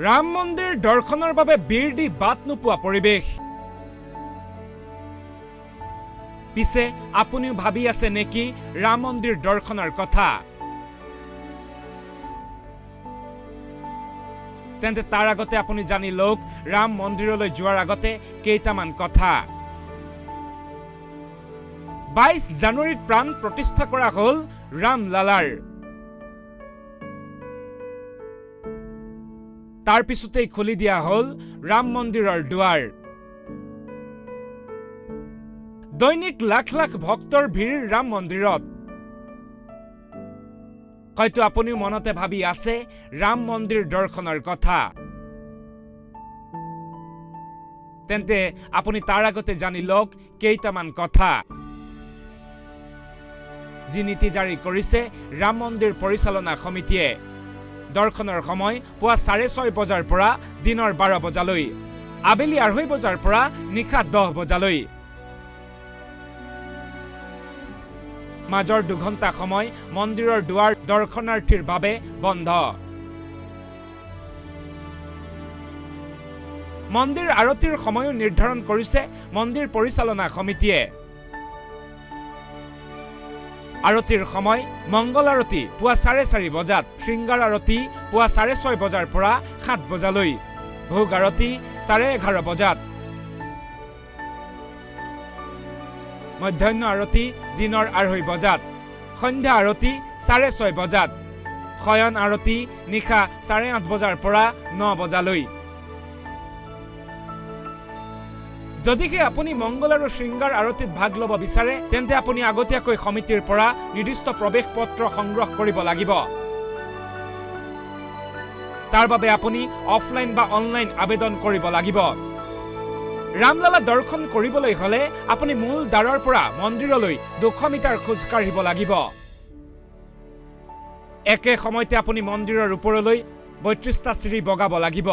ৰাম মন্দিৰ দৰ্শনৰ বাবে বীৰ দি বাট নোপোৱা পৰিৱেশ। পিছে আপুনিও ভাবি আছে নেকি ৰাম মন্দিৰ দৰ্শনৰ কথা? তেন্তে তাৰ আগতে আপুনি জানি লওক, ৰাম মন্দিৰলৈ যোৱাৰ আগতে কেইটামান কথা। বাইছ জানুৱাৰীত প্ৰাণ প্ৰতিষ্ঠা কৰা হ'ল ৰামলালাৰ তাৰ পিছতেই খুলি দিয়া হ'ল ৰাম মন্দিৰৰ দুৱাৰ। দৈনিক লাখ লাখ ভক্তৰ ভিৰ ৰাম মন্দিৰত। হয়তো আপুনিও মনতে ভাবি আছে ৰাম মন্দিৰ দৰ্শনৰ কথা। তেন্তে আপুনি তাৰ আগতে জানি লওক কেইটামান কথা। যি নীতি জাৰি কৰিছে ৰাম মন্দিৰ পৰিচালনা সমিতিয়ে। দৰ্শনৰ সময় পুৱা চাৰে ছয় বজাৰ পৰা দিনৰ বাৰ বজালৈ। আবেলি আঢ়ৈ বজাৰ পৰা নিশা দহ বজালৈ। মাজৰ দুঘণ্টা সময় মন্দিৰৰ দুৱাৰ দৰ্শনাৰ্থীৰ বাবে বন্ধ। মন্দিৰ আৰতিৰ সময়ো নিৰ্ধাৰণ কৰিছে মন্দিৰ পৰিচালনা সমিতিয়ে। আৰতিৰ সময় মংগল আৰতি, পুৱা চাৰে চাৰি বজাত। শৃংগাৰ আৰতি, পুৱা চাৰে ছয় বজাৰ পৰা সাত বজালৈ। ভোগ আৰতি চাৰে এঘাৰ বজাত। মধ্যাহ্ন আৰতি দিনৰ আঢ়ৈ বজাত। সন্ধ্যা আৰতি চাৰে ছয় বজাত। শয়ন আৰতি নিশা চাৰে আঠ বজাৰ পৰা ন বজালৈ। যদিহে আপুনি মংগল আৰু শৃংগাৰ আৰতিত ভাগ ল'ব বিচাৰে, তেন্তে আপুনি আগতীয়াকৈ সমিতিৰ পৰা নিৰ্দিষ্ট প্ৰৱেশ পত্ৰ সংগ্ৰহ কৰিব লাগিব। তাৰ বাবে আপুনি অফলাইন বা অনলাইন আবেদন কৰিব লাগিব। ৰামলালা দৰ্শন কৰিবলৈ হলে আপুনি মূল দ্বাৰৰ পৰা মন্দিৰলৈ দুশ মিটাৰ খোজ কাঢ়িব লাগিব। একে সময়তে আপুনি মন্দিৰৰ ওপৰলৈ বত্ৰিশটা চিৰি বগাব লাগিব।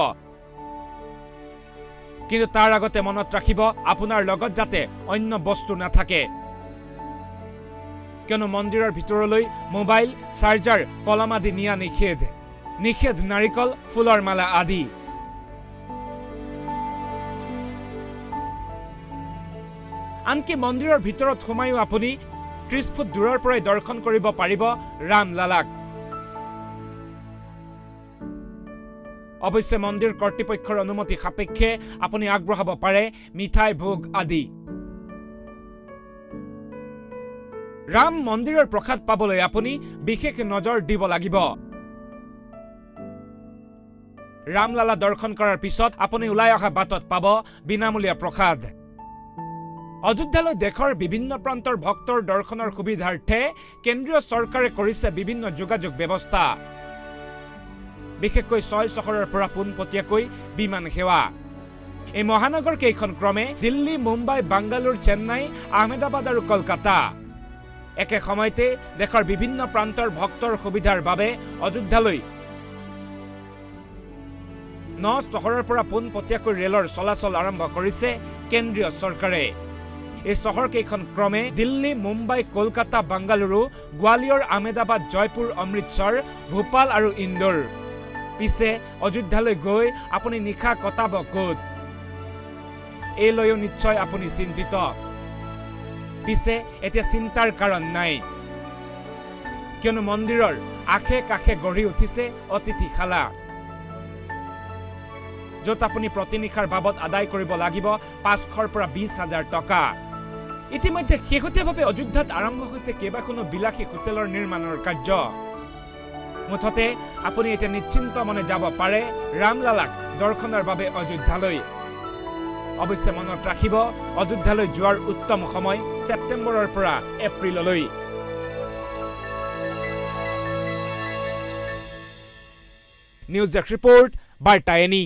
কিন্তু তাৰ আগতে মনত ৰাখিব আপোনাৰ লগত যাতে অন্য বস্তু নাথাকে। কিয়নো মন্দিৰৰ ভিতৰলৈ মোবাইল, চাৰ্জাৰ, কলম আদি নিয়া নিষেধ। নিষেধ নাৰিকল, ফুলৰ মালা আদি। আনকি মন্দিৰৰ ভিতৰত সোমায়ো আপুনি ত্ৰিশ ফুট দূৰৰ পৰাই দৰ্শন কৰিব পাৰিব ৰামলালাক। অৱশ্যে মন্দিৰ কৰ্তৃপক্ষৰ অনুমতি সাপেক্ষে আপুনি আগবঢ়াব পাৰে, মিঠাই, ভোগ আদি। ৰাম মন্দিৰৰ প্ৰসাদ পাবলৈ আপুনি বিশেষ নজৰ দিব লাগিব। ৰামলালা দৰ্শন কৰাৰ পিছত আপুনি ওলাই অহা বাটত পাব বিনামূলীয়া প্ৰসাদ। অযোধ্যালৈ দেশৰ বিভিন্ন প্ৰান্তৰ ভক্তৰ দৰ্শনৰ সুবিধাৰ্থে কেন্দ্ৰীয় চৰকাৰে কৰিছে বিভিন্ন যোগাযোগ ব্যৱস্থা। বিশেষকৈ ছয় চহৰৰ পৰা পোনপটীয়াকৈ বিমান সেৱা। এই মহানগৰ কেইখন ক্ৰমে দিল্লী, মুম্বাই, বাংগালোৰ, চেন্নাই, আহমেদাবাদ আৰু কলকাতা। একে সময়তে দেশৰ বিভিন্ন প্ৰান্তৰ ভক্তৰ সুবিধাৰ বাবে অযোধ্যালৈ ন চহৰৰ পৰা পোনপটীয়াকৈ ৰেলৰ চলাচল আৰম্ভ কৰিছে কেন্দ্ৰীয় চৰকাৰে। এই চহৰকেইখন ক্ৰমে দিল্লী, মুম্বাই, কলকাতা, বাংগালুৰু, গোৱালিয়ৰ, আহমেদাবাদ, জয়পুৰ, অমৃতসৰ, ভূপাল আৰু ইন্দোৰ। পিছে অযোধ্যালৈ গৈ আপুনি নিশা কটাব ক'ত? এই লৈও নিশ্চয় আপুনি চিন্তিত। পিছে এতিয়া চিন্তাৰ কাৰণ নাই। কিয়নো মন্দিৰৰ আশে কাষে গঢ়ি উঠিছে অতিথিশালা। য'ত আপুনি প্ৰতি নিশাৰ বাবদ আদায় কৰিব লাগিব পাঁচশৰ পৰা বিছ হাজাৰ টকা। ইতিমধ্যে শেহতীয়াভাৱে অযোধ্যাত আৰম্ভ হৈছে কেইবাখনো বিলাসী হোটেলৰ নিৰ্মাণৰ কাৰ্য। মুঠতে আপুনি এতিয়া নিশ্চিন্ত মনে যাব পাৰে। ৰামলালাক দৰ্শনৰ বাবে অযোধ্যালৈ। অৱশ্যে মনত ৰাখিব, অযোধ্যালৈ যোৱাৰ উত্তম সময় ছেপ্টেম্বৰৰ পৰা এপ্ৰিললৈ। নিউজ ডেস্ক ৰিপৰ্ট বাৰ্তা এনি